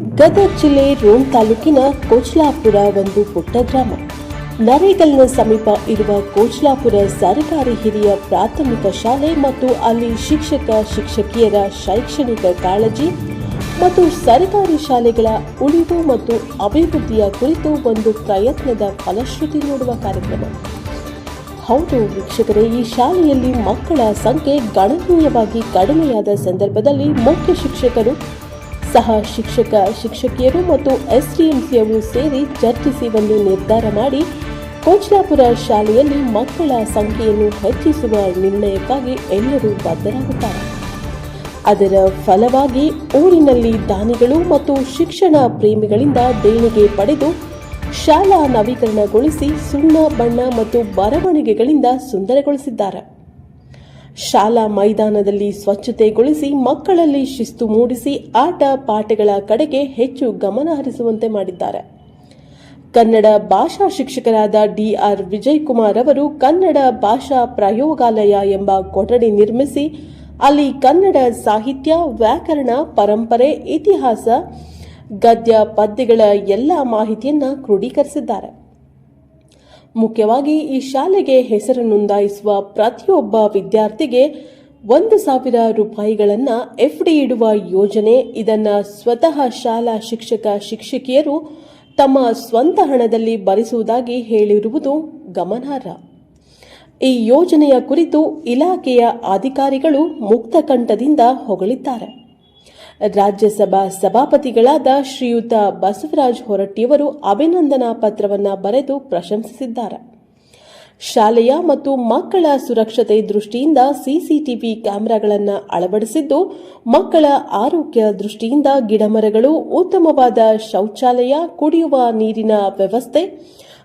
ಗದಗ ಜಿಲ್ಲೆ ರೋಮ್ ತಾಲೂಕಿನ ಕೋಚ್ಲಾಪುರ ಒಂದು ಪುಟ್ಟ ಗ್ರಾಮ. ನರೇಗಲ್ನ ಸಮೀಪ ಇರುವ ಕೋಚ್ಲಾಪುರ ಸರ್ಕಾರಿ ಹಿರಿಯ ಪ್ರಾಥಮಿಕ ಶಾಲೆ ಮತ್ತು ಅಲ್ಲಿ ಶಿಕ್ಷಕ, ಶಿಕ್ಷಕಿಯರ ಶೈಕ್ಷಣಿಕ ಕಾಳಜಿ ಮತ್ತು ಸರ್ಕಾರಿ ಶಾಲೆಗಳ ಉಳಿವು ಮತ್ತು ಅಭಿವೃದ್ಧಿಯ ಕುರಿತು ಒಂದು ಪ್ರಯತ್ನದ ಫಲಶ್ರುತಿ ನೋಡುವ ಕಾರ್ಯಕ್ರಮ. ಹೌದು ವೀಕ್ಷಕರೇ, ಈ ಶಾಲೆಯಲ್ಲಿ ಮಕ್ಕಳ ಸಂಖ್ಯೆ ಗಣನೀಯವಾಗಿ ಕಡಿಮೆಯಾದ ಸಂದರ್ಭದಲ್ಲಿ ಮುಖ್ಯ ಶಿಕ್ಷಕರು ಸಹ ಶಿಕ್ಷಕ, ಶಿಕ್ಷಕಿಯರು ಮತ್ತು ಎಸ್ಡಿಎಂಸಿಯವರು ಸೇರಿ ಚರ್ಚಿಸಿ ಒಂದು ನಿರ್ಧಾರ ಮಾಡಿ ಕೋಚ್ಲಾಪುರ ಶಾಲೆಯಲ್ಲಿ ಮಕ್ಕಳ ಸಂಖ್ಯೆಯನ್ನು ಹೆಚ್ಚಿಸುವ ನಿರ್ಣಯಕ್ಕಾಗಿ ಎಲ್ಲರೂ ಬದ್ಧರಾಗುತ್ತಾರೆ. ಅದರ ಫಲವಾಗಿ ಊರಿನಲ್ಲಿ ದಾನಿಗಳು ಮತ್ತು ಶಿಕ್ಷಣ ಪ್ರೇಮಿಗಳಿಂದ ದೇಣಿಗೆ ಪಡೆದು ಶಾಲಾ ನವೀಕರಣಗೊಳಿಸಿ ಸುಣ್ಣ, ಬಣ್ಣ ಮತ್ತು ಬರವಣಿಗೆಗಳಿಂದ ಸುಂದರಗೊಳಿಸಿದ್ದಾರೆ. ಶಾಲಾ ಮೈದಾನದಲ್ಲಿ ಸ್ವಚ್ಛತೆಗೊಳಿಸಿ ಮಕ್ಕಳಲ್ಲಿ ಶಿಸ್ತು ಮೂಡಿಸಿ ಆಟ ಪಾಠಗಳ ಕಡೆಗೆ ಹೆಚ್ಚು ಗಮನ ಹರಿಸುವಂತೆ ಮಾಡಿದ್ದಾರೆ. ಕನ್ನಡ ಭಾಷಾ ಶಿಕ್ಷಕರಾದ ಡಿಆರ್ ವಿಜಯ್ ಕುಮಾರ್ ಅವರು ಕನ್ನಡ ಭಾಷಾ ಪ್ರಯೋಗಾಲಯ ಎಂಬ ಕೊಠಡಿ ನಿರ್ಮಿಸಿ, ಅಲ್ಲಿ ಕನ್ನಡ ಸಾಹಿತ್ಯ, ವ್ಯಾಕರಣ, ಪರಂಪರೆ, ಇತಿಹಾಸ, ಗದ್ಯ ಪದ್ಯಗಳ ಎಲ್ಲ ಮಾಹಿತಿಯನ್ನು ಕ್ರೋಢೀಕರಿಸಿದ್ದಾರೆ ಮುಖ್ಯವಾಗಿ ಈ ಶಾಲೆಗೆ ಹೆಸರು ನೋಂದಾಯಿಸುವ ಪ್ರತಿಯೊಬ್ಬ ವಿದ್ಯಾರ್ಥಿಗೆ ಒಂದು ಸಾವಿರ ರೂಪಾಯಿಗಳನ್ನು ಎಫ್ಡಿ ಇಡುವ ಯೋಜನೆ, ಇದನ್ನ ಸ್ವತಃ ಶಾಲಾ ಶಿಕ್ಷಕ ಶಿಕ್ಷಕಿಯರು ತಮ್ಮ ಸ್ವಂತ ಹಣದಲ್ಲಿ ಭರಿಸುವುದಾಗಿ ಹೇಳಿರುವುದು ಗಮನಾರ್ಹ. ಈ ಯೋಜನೆಯ ಕುರಿತು ಇಲಾಖೆಯ ಅಧಿಕಾರಿಗಳು ಮುಕ್ತ ಕಂಠದಿಂದ ಹೊಗಳಿದ್ದಾರೆ. ರಾಜ್ಯಸಭಾ ಸಭಾಪತಿಗಳಾದ ಶ್ರೀಯುತ ಬಸವರಾಜ್ ಹೊರಟ್ಟಿಯವರು ಅಭಿನಂದನಾ ಪತ್ರವನ್ನ ಬರೆದು ಪ್ರಶಂಸಿಸಿದ್ದಾರೆ. ಶಾಲೆಯ ಮತ್ತು ಮಕ್ಕಳ ಸುರಕ್ಷತೆ ದೃಷ್ಟಿಯಿಂದ ಸಿಸಿಟಿವಿ ಕ್ಯಾಮೆರಾಗಳನ್ನು ಅಳವಡಿಸಿದ್ದು, ಮಕ್ಕಳ ಆರೋಗ್ಯ ದೃಷ್ಟಿಯಿಂದ ಗಿಡಮರಗಳು, ಉತ್ತಮವಾದ ಶೌಚಾಲಯ, ಕುಡಿಯುವ ನೀರಿನ ವ್ಯವಸ್ಥೆ,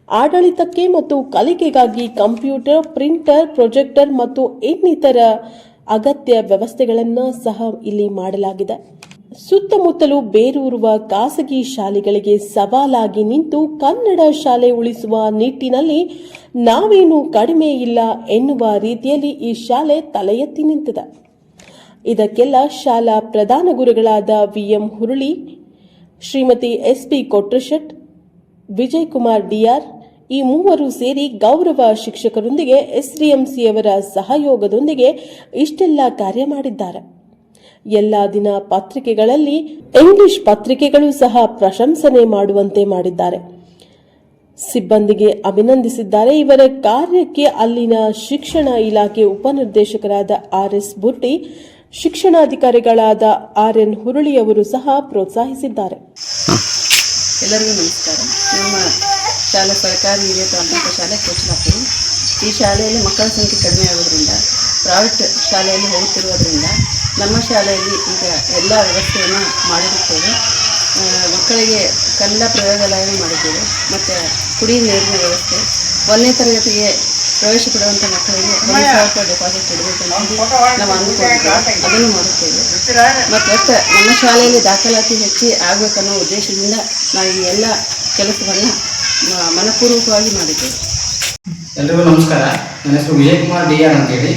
ಆಡಳಿತಕ್ಕೆ ಮತ್ತು ಕಲಿಕೆಗಾಗಿ ಕಂಪ್ಯೂಟರ್, ಪ್ರಿಂಟರ್, ಪ್ರೊಜೆಕ್ಟರ್ ಮತ್ತು ಇನ್ನಿತರ ಅಗತ್ಯ ವ್ಯವಸ್ಥೆಗಳನ್ನು ಸಹ ಇಲ್ಲಿ ಮಾಡಲಾಗಿದೆ. ಸುತ್ತಮುತ್ತಲು ಬೇರೂರುವ ಖಾಸಗಿ ಶಾಲೆಗಳಿಗೆ ಸವಾಲಾಗಿ ನಿಂತು ಕನ್ನಡ ಶಾಲೆ ಉಳಿಸುವ ನಿಟ್ಟಿನಲ್ಲಿ ನಾವೇನು ಕಡಿಮೆ ಇಲ್ಲ ಎನ್ನುವ ರೀತಿಯಲ್ಲಿ ಈ ಶಾಲೆ ತಲೆ ಎತ್ತಿ ನಿಂತಿದೆ. ಇದಕ್ಕೆಲ್ಲ ಶಾಲಾ ಪ್ರಧಾನ ಗುರುಗಳಾದ VM Huruli, Shrimati SP Kotrashet Vijay Kumar DR, ಈ ಮೂವರು ಸೇರಿ ಗೌರವ ಶಿಕ್ಷಕರೊಂದಿಗೆ ಎಸ್ಡಿಎಂಸಿಯವರ ಸಹಯೋಗದೊಂದಿಗೆ ಇಷ್ಟೆಲ್ಲ ಕಾರ್ಯ ಮಾಡಿದ್ದಾರೆ. ಎಲ್ಲ ದಿನ ಪತ್ರಿಕೆಗಳಲ್ಲಿ ಇಂಗ್ಲಿಷ್ ಪತ್ರಿಕೆಗಳು ಸಹ ಪ್ರಶಂಸನೆ ಮಾಡುವಂತೆ ಮಾಡಿದ್ದಾರೆ. ಸಿಬ್ಬಂದಿಗೆ ಅಭಿನಂದಿಸಿದ್ದಾರೆ ಇವರ ಕಾರ್ಯಕ್ಕೆ ಅಲ್ಲಿನ ಶಿಕ್ಷಣ ಇಲಾಖೆ ಉಪನಿರ್ದೇಶಕರಾದ ಆರ್ ಎಸ್ ಬುಟ್ಟಿ ಶಿಕ್ಷಣಾಧಿಕಾರಿಗಳಾದ ಆರ್ ಎನ್ ಹುರುಳಿ ಅವರು ಸಹ ಪ್ರೋತ್ಸಾಹಿಸಿದ್ದಾರೆ. ಎಲ್ಲರಿಗೂ ನಮಸ್ಕಾರ. ನಮ್ಮ ಶಾಲೆ ಸರ್ಕಾರಿ ಹಿರಿಯ ಪ್ರಾಥಮಿಕ ಶಾಲೆ ಕೋಚಲಾಪುರ. ಈ ಶಾಲೆಯಲ್ಲಿ ಮಕ್ಕಳ ಸಂಖ್ಯೆ ಕಡಿಮೆ ಆಗೋದ್ರಿಂದ ಪ್ರೈವೇಟ್ ಶಾಲೆಯಲ್ಲಿ ಹೋಗುತ್ತಿರುವುದರಿಂದ ನಮ್ಮ ಶಾಲೆಯಲ್ಲಿ ಈಗ ಎಲ್ಲ ವ್ಯವಸ್ಥೆಯನ್ನು ಮಾಡಿರುತ್ತೇವೆ. ಮಕ್ಕಳಿಗೆ ಕನ್ನಡ ಪ್ರಯೋಗಾಲಯ ಮಾಡಿದ್ದೇವೆ. ಮತ್ತು ಕುಡಿ ನೀರಿನ ವ್ಯವಸ್ಥೆ ಒಂದನೇ ತರಗತಿಗೆ ಪ್ರವೇಶ ಪಡುವಂಥ ಮಕ್ಕಳಿಗೆ ಒಂದು ಸಾವಿರ ರೂಪಾಯಿ ಡೆಪಾಸಿಟ್ ಇಡಬೇಕಂತ ನಾವು ಅಂದುಕೊಂಡಿದ್ದೇವೆ. ಅದನ್ನು ಮಾಡುತ್ತೇವೆ. ಮತ್ತು ಒಟ್ಟು ನಮ್ಮ ಶಾಲೆಯಲ್ಲಿ ದಾಖಲಾತಿ ಹೆಚ್ಚಿ ಆಗಬೇಕನ್ನೋ ಉದ್ದೇಶದಿಂದ ನಾವು ಈ ಎಲ್ಲ ಕೆಲಸವನ್ನು ಮನಪೂರ್ವಕವಾಗಿ ಮಾಡಿದ್ದೇವೆ. ಎಲ್ರಿಗೂ ನಮಸ್ಕಾರ. ನನ್ನ ಹೆಸರು ವಿಜಯ್ ಕುಮಾರ್ ಡಿ ಆರ್ ಅಂತೇಳಿ.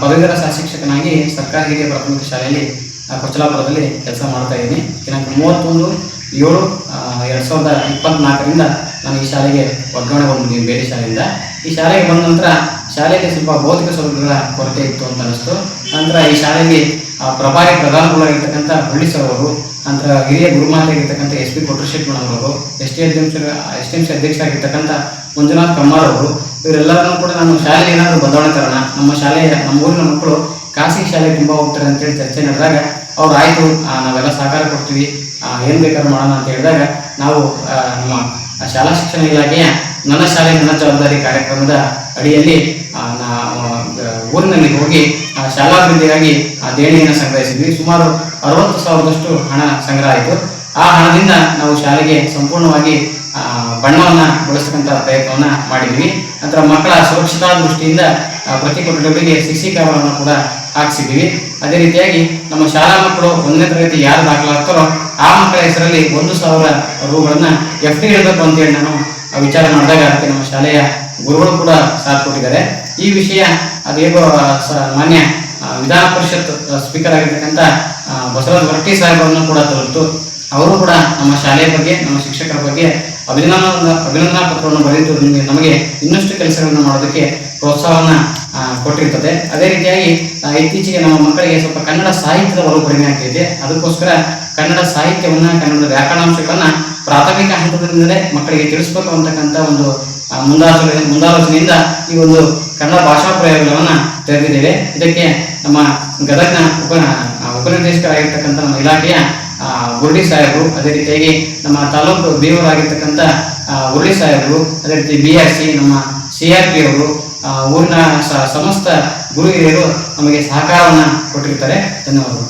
ಪದವೀಧರ ಸಹ ಶಿಕ್ಷಕನಾಗಿ ಸರ್ಕಾರಿ ಹಿರಿಯ ಪ್ರಾಥಮಿಕ ಶಾಲೆಯಲ್ಲಿ ಕೊಚ್ಚಲಾಪುರದಲ್ಲಿ ಕೆಲಸ ಮಾಡ್ತಾ ಇದ್ದೀನಿ. ದಿನಾಂಕ ಮೂವತ್ತೊಂದು ಏಳು ಎರಡು ಸಾವಿರದ ಇಪ್ಪತ್ನಾಲ್ಕರಿಂದ ನಾನು ಈ ಶಾಲೆಗೆ ವರ್ಗಾವಣೆಗೊಂಡಿದ್ದೀನಿ ಬೇರೆ ಶಾಲೆಯಿಂದ. ಈ ಶಾಲೆಗೆ ಬಂದ ನಂತರ ಶಾಲೆಗೆ ಸ್ವಲ್ಪ ಭೌತಿಕ ಸೌಲಭ್ಯಗಳ ಕೊರತೆ ಇತ್ತು ಅಂತ ಅನಿಸ್ತು ನಂತರ ಈ ಶಾಲೆಯಲ್ಲಿ ಪ್ರಭಾರಿ ಪ್ರಧಾನಗಳಾಗಿರ್ತಕ್ಕಂಥ ಹಳ್ಳಿ ಸರ್ ಅವರು ನಂತರ ಹಿರಿಯ ಗುರುಮಾತೆಯಾಗಿರ್ತಕ್ಕಂಥ ಎಸ್ ಪಿ ಕೊಟ್ರಶೆಟ್ಟಿ ಅವರು, ಎಸ್ ಟಿ ಅಧ್ಯಕ್ಷ ಎಸ್ ಟಿ ಎಂ ಸಿ ಅಧ್ಯಕ್ಷರಾಗಿರ್ತಕ್ಕಂಥ ಮಂಜುನಾಥ್ ಕಮ್ಮಾರ್ ಅವರು, ಇವರೆಲ್ಲರನ್ನೂ ಕೂಡ ನಾನು ಶಾಲೆಗೆ ಏನಾದರೂ ಬದಲಾವಣೆ ತರೋಣ. ನಮ್ಮ ಶಾಲೆಯ, ನಮ್ಮ ಊರಿನ ಮಕ್ಕಳು ಖಾಸಗಿ ಶಾಲೆಗೆ ತುಂಬ ಹೋಗ್ತಾರೆ ಅಂತೇಳಿ ಚರ್ಚೆ ನಡೆದಾಗ ಅವ್ರು, ಆಯಿತು ನಾವೆಲ್ಲ ಸಹಕಾರ ಕೊಡ್ತೀವಿ. ಏನು ಬೇಕಾದ್ರೂ ಮಾಡೋಣ ಅಂತ ಹೇಳಿದಾಗ ನಾವು ನಮ್ಮ ಶಾಲಾ ಶಿಕ್ಷಣ ಇಲಾಖೆಯ ನನ್ನ ಶಾಲೆ, ನನ್ನ ಜವಾಬ್ದಾರಿ ಕಾರ್ಯಕ್ರಮದ ಅಡಿಯಲ್ಲಿ ನಾ ಊರಿನಲ್ಲಿ ಹೋಗಿ ಆ, ಶಾಲಾಭಿವೃದ್ಧಿಗಾಗಿ ಆ ದೇಣಿಯನ್ನು ಸಂಗ್ರಹಿಸಿದ್ವಿ. ಸುಮಾರು ಅರವತ್ತು ಸಾವಿರದಷ್ಟು ಹಣ ಸಂಗ್ರಹ ಆಯಿತು ಆ ಹಣದಿಂದ ನಾವು ಶಾಲೆಗೆ ಸಂಪೂರ್ಣವಾಗಿ ಬಣ್ಣವನ್ನು ಬಳಸ್ತಕ್ಕಂಥ ಪ್ರಯತ್ನವನ್ನ ಮಾಡಿದ್ವಿ. ನಂತರ ಮಕ್ಕಳ ಸುರಕ್ಷತಾ ದೃಷ್ಟಿಯಿಂದ ಪ್ರತಿ ಕೊಠಡಿಗಳಿಗೆ ಕ್ಯಾಮರಾವನ್ನು ಕೂಡ ಹಾಕಿಸಿದ್ದೀವಿ ಅದೇ ರೀತಿಯಾಗಿ ನಮ್ಮ ಶಾಲಾ ಮಕ್ಕಳು ಒಂದನೇ ತರಗತಿ ಯಾರು ದಾಖಲಾಗ್ತಾರೋ ಆ ಮಕ್ಕಳ ಹೆಸರಲ್ಲಿ ಒಂದು ಸಾವಿರ ರೂಗಳನ್ನು ಎಫ್ ಡಿ ಇಡಬೇಕು ಅಂತೇಳಿ ನಾನು ವಿಚಾರ ಮಾಡಿದಾಗ ನಮ್ಮ ಶಾಲೆಯ ಗುರುಗಳು ಕೂಡ ಸಾಥ್ ಕೊಟ್ಟಿದ್ದಾರೆ. ಈ ವಿಷಯ ಅದೇಗೋ ಸ- ಮಾನ್ಯ ವಿಧಾನ ಪರಿಷತ್ ಸ್ಪೀಕರ್ ಆಗಿರ್ತಕ್ಕಂಥ ಬಸವರಾಜ್ ಹೊರಟ್ಟಿ ಸಾಹೇಬರನ್ನು ಕೂಡ ತಲುಪಿತು ಅವರು ಕೂಡ ನಮ್ಮ ಶಾಲೆಯ ಬಗ್ಗೆ, ನಮ್ಮ ಶಿಕ್ಷಕರ ಬಗ್ಗೆ ಅಭಿನಂದನ, ಅಭಿನಂದನಾ ಪತ್ರವನ್ನು ಬರೆದು ನಿಮಗೆ, ನಮಗೆ ಇನ್ನಷ್ಟು ಕೆಲಸಗಳನ್ನು ಮಾಡೋದಕ್ಕೆ ಪ್ರೋತ್ಸಾಹವನ್ನ ಕೊಟ್ಟಿರ್ತದೆ. ಅದೇ ರೀತಿಯಾಗಿ ಇತ್ತೀಚೆಗೆ ನಮ್ಮ ಮಕ್ಕಳಿಗೆ ಸ್ವಲ್ಪ ಕನ್ನಡ ಸಾಹಿತ್ಯದ ಒಲವು ಕಡಿಮೆ ಆಗ್ತಿದೆ ಅದಕ್ಕೋಸ್ಕರ ಕನ್ನಡ ಸಾಹಿತ್ಯವನ್ನು, ಕನ್ನಡದ ವ್ಯಾಕರಣಾಂಶಗಳನ್ನು ಪ್ರಾಥಮಿಕ ಹಂತದಿಂದಲೇ ಮಕ್ಕಳಿಗೆ ತಿಳಿಸ್ಬೇಕು ಅಂತಕ್ಕಂಥ ಒಂದು ಆ, ಮುಂದಾಲೋಚನೆ ಮುಂದಾಲೋಚನೆಯಿಂದ ಈ ಒಂದು ಕನ್ನಡ ಭಾಷಾ ಪ್ರಯೋಗವನ್ನ ತೆರೆದಿದ್ದೇವೆ ಇದಕ್ಕೆ ನಮ್ಮ ಗದಗ್ನ ಉಪ ಉಪನಿರ್ದೇಶಕರಾಗಿರ್ತಕ್ಕಂಥ ನಮ್ಮ ಇಲಾಖೆಯ ಗುರುಡಿ ಸಾಹೇಬರು ಅದೇ ರೀತಿಯಾಗಿ ನಮ್ಮ ತಾಲೂಕು ಬೇವೂರಾಗಿರ್ತಕ್ಕಂಥ ಗುರುಡಿ ಸಾಹೇಬರು ಅದೇ ರೀತಿ ಬಿ ಆರ್ ಸಿ ನಮ್ಮ ಸಿ ಆರ್ ಪಿ ಅವರು ಊರಿನ ಸಮಸ್ತ ಗುರು ಹಿರಿಯರು ನಮಗೆ ಸಹಕಾರವನ್ನು ಕೊಟ್ಟಿರ್ತಾರೆ. ಧನ್ಯವಾದಗಳು.